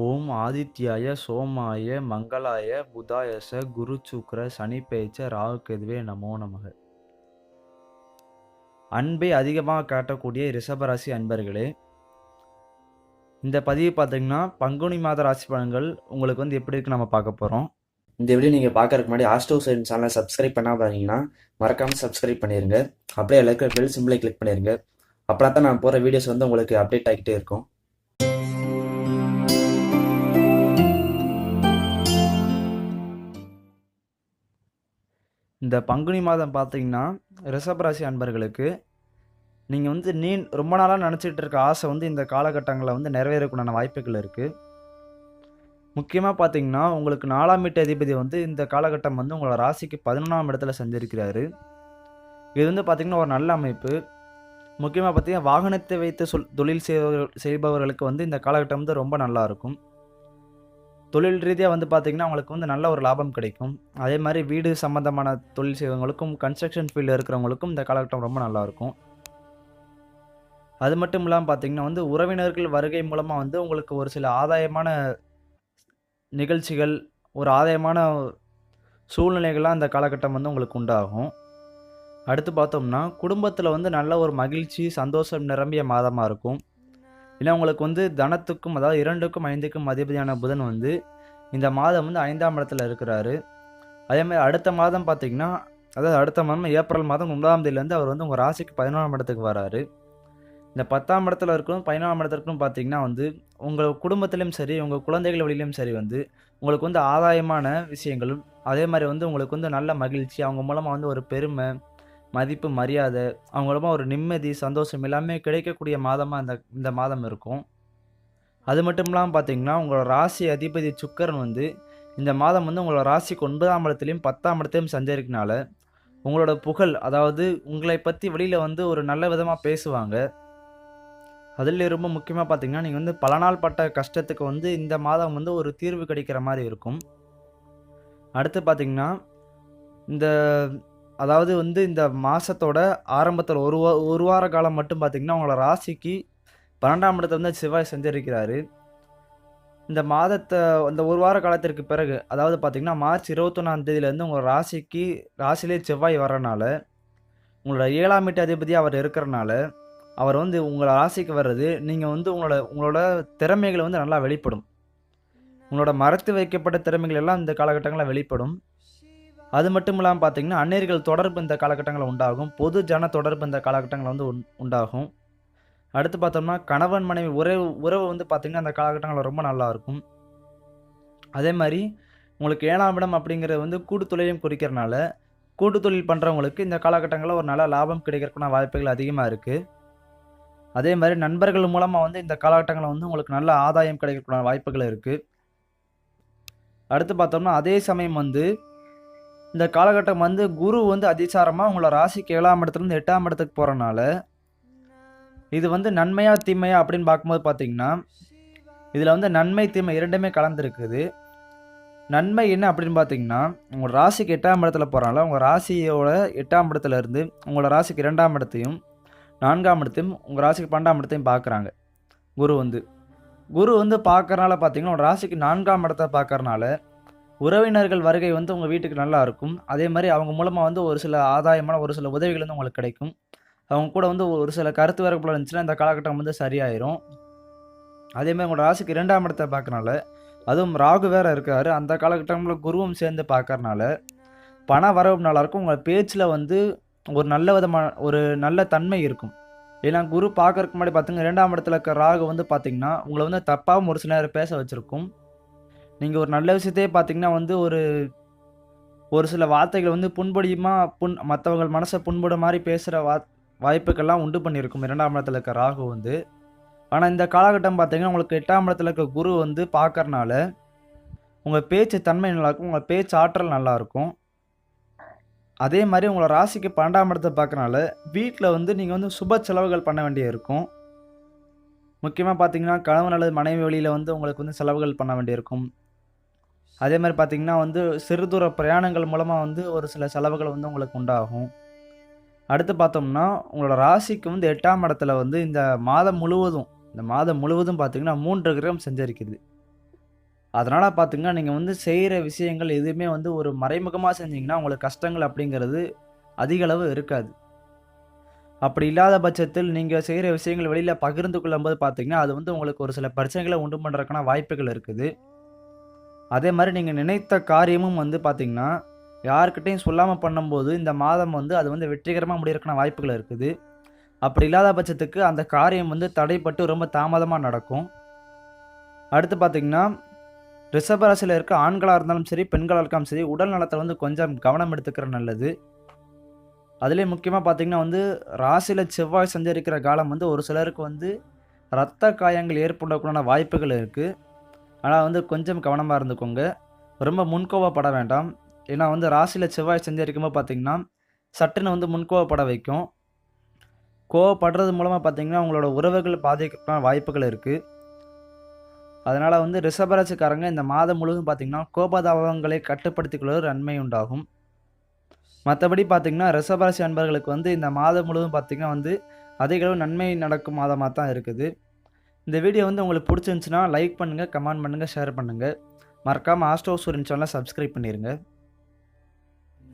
ஓம் ஆதித்யாய சோமாய மங்களாய புதாயச குரு சுக்ர சனி பேச்ச ராகு நமோ நமக. அன்பை அதிகமாக காட்டக்கூடிய ரிஷபராசி அன்பர்களே இந்த பதிவு பார்த்தீங்கன்னா பங்குனி மாத ராசி பலன்கள் உங்களுக்கு வந்து எப்படி இருக்கு நம்ம பார்க்க போகிறோம் இந்த வீடியோ நீங்கள் பார்க்கறதுக்கு முன்னாடி ஆஸ்டோ சைன் சேனலை சப்ஸ்கிரைப் பண்ணா பாருங்கன்னா மறக்காமல் சப்ஸ்கிரைப் பண்ணிடுங்க அப்படியே எல்லாருக்கும் பெல் சிம்பிளை கிளிக் பண்ணிடுங்க அப்படின்னா தான் நான் போகிற வீடியோஸ் வந்து உங்களுக்கு அப்டேட் ஆகிட்டே இருக்கும். இந்த பங்குனி மாதம் பார்த்தீங்கன்னா ரிஷபராசி அன்பர்களுக்கு நீங்கள் வந்து நீ ரொம்ப நாளாக நினச்சிட்டு இருக்க ஆசை வந்து இந்த காலகட்டங்களில் வந்து நிறைவேறக்குண்டான வாய்ப்புகள் இருக்குது முக்கியமாக பார்த்தீங்கன்னா உங்களுக்கு நாலாம் வீட்டு அதிபதி வந்து இந்த காலகட்டம் வந்து உங்களோட ராசிக்கு பதினொன்றாம் இடத்துல செஞ்சிருக்கிறாரு இது வந்து பார்த்திங்கன்னா ஒரு நல்ல அமைப்பு. முக்கியமாக பார்த்தீங்கன்னா வாகனத்தை வைத்து சொல் தொழில் செய்பவர்களுக்கு வந்து இந்த காலகட்டம் வந்து ரொம்ப நல்லாயிருக்கும் தொழில் ரீதியாக வந்து பார்த்திங்கன்னா அவங்களுக்கு வந்து நல்ல ஒரு லாபம் கிடைக்கும். அதே மாதிரி வீடு சம்மந்தமான தொழில் செய்வங்களுக்கும் கன்ஸ்ட்ரக்ஷன் ஃபீல்டில் இருக்கிறவங்களுக்கும் இந்த காலகட்டம் ரொம்ப நல்லாயிருக்கும் அது மட்டும் இல்லாமல் பார்த்தீங்கன்னா வந்து உறவினர்கள் வருகை மூலமாக வந்து உங்களுக்கு ஒரு சில ஆதாயமான நிகழ்ச்சிகள் ஒரு ஆதாயமான சூழ்நிலைகள்லாம் அந்த காலகட்டம் வந்து உங்களுக்கு உண்டாகும். அடுத்து பார்த்தோம்னா குடும்பத்தில் வந்து நல்ல ஒரு மகிழ்ச்சி சந்தோஷம் நிரம்பிய மாதமாக இருக்கும். ஏன்னா உங்களுக்கு வந்து தனத்துக்கும் அதாவது இரண்டுக்கும் ஐந்துக்கும் அதிபதியான புதன் வந்து இந்த மாதம் வந்து ஐந்தாம் இடத்துல இருக்கிறாரு. அதே மாதிரி அடுத்த மாதம் பார்த்தீங்கன்னா அதாவது அடுத்த மாதம் ஏப்ரல் மாதம் ஒன்பதாம் தேதியிலேருந்து அவர் வந்து உங்கள் ராசிக்கு பதினொன்றாம் இடத்துக்கு வராரு. இந்த பத்தாம் இடத்துல இருக்கணும் பதினொன்றாம் இடத்துல இருக்கணும் பார்த்தீங்கன்னா வந்து உங்கள் குடும்பத்திலையும் சரி உங்கள் குழந்தைகள் வழியிலையும் சரி வந்து உங்களுக்கு வந்து ஆதாயமான விஷயங்களும் அதே மாதிரி வந்து உங்களுக்கு வந்து நல்ல மகிழ்ச்சி அவங்க மூலமாக வந்து ஒரு பெருமை மதிப்பு மரியாதை அவங்க ஒரு நிம்மதி சந்தோஷம் எல்லாமே கிடைக்கக்கூடிய மாதமாக இந்த இந்த மாதம் இருக்கும். அது மட்டும் இல்லாமல் பார்த்தீங்கன்னா உங்களோட ராசி அதிபதி சுக்கரன் வந்து இந்த மாதம் வந்து உங்களோட ராசிக்கு ஒன்பதாம் இடத்துலையும் பத்தாம் இடத்துலையும் சஞ்சரிக்கனால உங்களோட புகழ் அதாவது உங்களை பற்றி வெளியில் வந்து ஒரு நல்ல விதமாக பேசுவாங்க. அதில் ரொம்ப முக்கியமாக பார்த்தீங்கன்னா நீங்கள் வந்து பல நாள் பட்ட கஷ்டத்துக்கு வந்து இந்த மாதம் வந்து ஒரு தீர்வு கிடைக்கிற மாதிரி இருக்கும். அடுத்து பார்த்தீங்கன்னா இந்த அதாவது வந்து இந்த மாதத்தோட ஆரம்பத்தில் ஒரு வா ஒரு வார காலம் மட்டும் பார்த்தீங்கன்னா அவங்களோட ராசிக்கு பன்னெண்டாம் இடத்துல வந்து செவ்வாய் செஞ்சிருக்கிறாரு. இந்த மாதத்தை இந்த ஒரு வார காலத்திற்கு பிறகு அதாவது பார்த்தீங்கன்னா மார்ச் இருபத்தொன்னாம் தேதியிலேருந்து உங்கள் ராசிக்கு ராசிலே செவ்வாய் வர்றனால உங்களோட ஏழாம் வீட்டு அதிபதி அவர் இருக்கிறனால அவர் வந்து உங்களை ராசிக்கு வர்றது நீங்கள் வந்து உங்களோட உங்களோட திறமைகளை வந்து நல்லா வெளிப்படும். உங்களோட மறைத்து வைக்கப்பட்ட திறமைகள் எல்லாம் இந்த காலகட்டங்களில் வெளிப்படும். அது மட்டும் இல்லாமல் பார்த்தீங்கன்னா அந்நியர்கள் தொடர்பு இந்த காலகட்டங்களில் உண்டாகும். பொது ஜன தொடர்பு இந்த காலகட்டங்களில் வந்து உண்டாகும். அடுத்து பார்த்தோம்னா கணவன் மனைவி உறவு உறவு வந்து பார்த்திங்கன்னா அந்த காலகட்டங்களில் ரொம்ப நல்லா இருக்கும். அதே மாதிரி உங்களுக்கு ஏழாம் இடம் அப்படிங்கிறது வந்து கூட்டுத்தொழிலையும் குறிக்கிறனால கூட்டுத்தொழில் பண்ணுறவங்களுக்கு இந்த காலகட்டங்களில் ஒரு நல்ல லாபம் கிடைக்கிறதுக்கான வாய்ப்புகள் அதிகமாக இருக்குது அதே மாதிரி நண்பர்கள் மூலமாக வந்து இந்த காலகட்டங்களில் வந்து உங்களுக்கு நல்ல ஆதாயம் கிடைக்கிறதுக்கான வாய்ப்புகள் இருக்குது அடுத்து பார்த்தோம்னா அதே சமயம் வந்து இந்த காலகட்டம் வந்து குரு வந்து அதிசாரமாக உங்களை ராசிக்கு ஏழாம் இடத்துலேருந்து எட்டாம் இடத்துக்கு போகிறனால இது வந்து நன்மையா தீமையா அப்படின்னு பார்க்கும்போது பார்த்தீங்கன்னா இதில் வந்து நன்மை தீமை இரண்டுமே கலந்துருக்குது. நன்மை என்ன அப்படின்னு பார்த்தீங்கன்னா உங்கள் ராசிக்கு எட்டாம் இடத்துல போகிறனால உங்கள் ராசியோட எட்டாம் இடத்துல இருந்து உங்களோட ராசிக்கு இரண்டாம் இடத்தையும் நான்காம் இடத்தையும் உங்கள் ராசிக்கு பன்னெண்டாம் இடத்தையும் பார்க்குறாங்க. குரு வந்து. குரு வந்து பார்க்குறனால பார்த்தீங்கன்னா உங்கள் ராசிக்கு நான்காம் இடத்த பார்க்கறனால உறவினர்கள் வருகை வந்து உங்கள் வீட்டுக்கு நல்லா இருக்கும். அதே மாதிரி அவங்க மூலமாக வந்து ஒரு சில ஆதாயமான ஒரு சில உதவிகள் வந்து உங்களுக்கு கிடைக்கும். அவங்க கூட வந்து ஒரு சில கருத்து வேறுபாடு இருந்துச்சுன்னா இந்த காலகட்டம் வந்து சரியாயிரும். அதே மாதிரி உங்களோட ராசிக்கு இரண்டாம் இடத்தை பார்க்கறனால அதுவும் ராகு வேற இருக்காரு. அந்த காலகட்டங்களில் குருவும் சேர்ந்து பார்க்கறனால பண வரவு நல்லாயிருக்கும் உங்கள் பேச்சில் வந்து ஒரு நல்ல விதமான ஒரு நல்ல தன்மை இருக்கும். ஏன்னா குரு பார்க்கறதுக்கு முன்னாடி பார்த்தீங்கன்னா இரண்டாம் இடத்துல இருக்க ராகு வந்து பார்த்தீங்கன்னா உங்களை வந்து தப்பாகவும் ஒரு சில நேரம் பேச வச்சுருக்கும். நீங்கள் ஒரு நல்ல விஷயத்தையே பார்த்தீங்கன்னா வந்து ஒரு ஒரு சில வார்த்தைகள் வந்து புண்படியுமா புண் மற்றவங்க மனசை புண்பட மாதிரி பேசுகிற வா வாய்ப்புக்கெல்லாம் உண்டு பண்ணியிருக்கும். இரண்டாம் இடத்துல இருக்க ராகு வந்து. ஆனால் இந்த காலகட்டம் பார்த்தீங்கன்னா உங்களுக்கு எட்டாம் இடத்துல இருக்க குரு வந்து பார்க்கறனால உங்கள் பேச்சு தன்மை நல்லாயிருக்கும் உங்கள் பேச்சு ஆற்றல் நல்லாயிருக்கும் அதே மாதிரி உங்களை ராசிக்கு பன்னெண்டாம் இடத்தை பார்க்கறனால வீட்டில் வந்து நீங்கள் வந்து சுப செலவுகள் பண்ண வேண்டிய இருக்கும். முக்கியமாக பார்த்தீங்கன்னா கணவன் அல்லது மனைவி வழியில் வந்து உங்களுக்கு வந்து செலவுகள் பண்ண வேண்டியிருக்கும். அதே மாதிரி பார்த்தீங்கன்னா வந்து சிறு தூர பிரயாணங்கள் மூலமாக வந்து ஒரு சில செலவுகள் வந்து உங்களுக்கு உண்டாகும். அடுத்து பார்த்தோம்னா உங்களோட ராசிக்கு வந்து எட்டாம் இடத்துல வந்து இந்த மாதம் முழுவதும் இந்த மாதம் முழுவதும் பார்த்தீங்கன்னா மூன்று கிரகம் செஞ்சிருக்குது. அதனால் பார்த்திங்கன்னா நீங்கள் வந்து செய்கிற விஷயங்கள் எதுவுமே வந்து ஒரு மறைமுகமாக செஞ்சீங்கன்னா உங்களுக்கு கஷ்டங்கள் அப்படிங்கிறது அதிகளவு இருக்காது. அப்படி இல்லாத பட்சத்தில் நீங்கள் செய்கிற விஷயங்கள் வெளியில் பகிர்ந்து கொள்ளும்போது பார்த்தீங்கன்னா அது வந்து உங்களுக்கு ஒரு சில பிரச்சனைகளை உண்டு பண்ணுறதுக்கான வாய்ப்புகள் இருக்குது. அதே மாதிரி நீங்கள் நினைத்த காரியமும் வந்து பார்த்திங்கன்னா யார்கிட்டையும் சொல்லாமல் பண்ணும்போது இந்த மாதம் வந்து அது வந்து வெற்றிகரமாக முடியறதுக்கான வாய்ப்புகள் இருக்குது. அப்படி இல்லாத பட்சத்துக்கு அந்த காரியம் வந்து தடைப்பட்டு ரொம்ப தாமதமாக நடக்கும். அடுத்து பார்த்தீங்கன்னா ரிஷபராசியில் இருக்க ஆண்களாக இருந்தாலும் சரி பெண்களாக இருக்காலும் சரி உடல் நலத்தில் வந்து கொஞ்சம் கவனம் எடுத்துக்கிற நல்லது. அதிலே முக்கியமாக பார்த்தீங்கன்னா வந்து ராசியில் செவ்வாய் சஞ்சரிக்கிற காலம் வந்து ஒரு சிலருக்கு வந்து இரத்த காயங்கள் ஏற்படக்கூடான வாய்ப்புகள் இருக்குது ஆனால் வந்து கொஞ்சம் கவனமாக இருந்துக்கோங்க. ரொம்ப முன்கோவப்பட வேண்டாம். ஏன்னா வந்து ராசியில் செவ்வாய் சஞ்சரிக்கும்போது பார்த்தீங்கன்னா சட்டுன்னு வந்து முன்கோவப்பட வைக்கும். கோவப்படுறது மூலமாக பார்த்தீங்கன்னா உங்களோட உறவுகள் பாதிக்கிறதுக்கான வாய்ப்புகள் இருக்குது அதனால் வந்து ரிஷபராசிக்காரங்க இந்த மாதம் முழுவதும் பார்த்தீங்கன்னா கோபதாபங்களை கட்டுப்படுத்திக் கொள்வது நன்மை உண்டாகும். மற்றபடி பார்த்தீங்கன்னா ரிஷபராசி அன்பர்களுக்கு வந்து இந்த மாதம் முழுவதும் பார்த்தீங்கன்னா வந்து அதிகளவு நன்மை நடக்கும் மாதமாக தான் இருக்குது. இந்த வீடியோ வந்து உங்களுக்கு பிடிச்சிருந்துச்சுன்னா லைக் பண்ணுங்கள் கமெண்ட் பண்ணுங்கள் ஷேர் பண்ணுங்கள் மறக்காமல் ஆஸ்ட்ரோ சூரியன் சேனலை சப்ஸ்கிரைப் பண்ணிடுங்க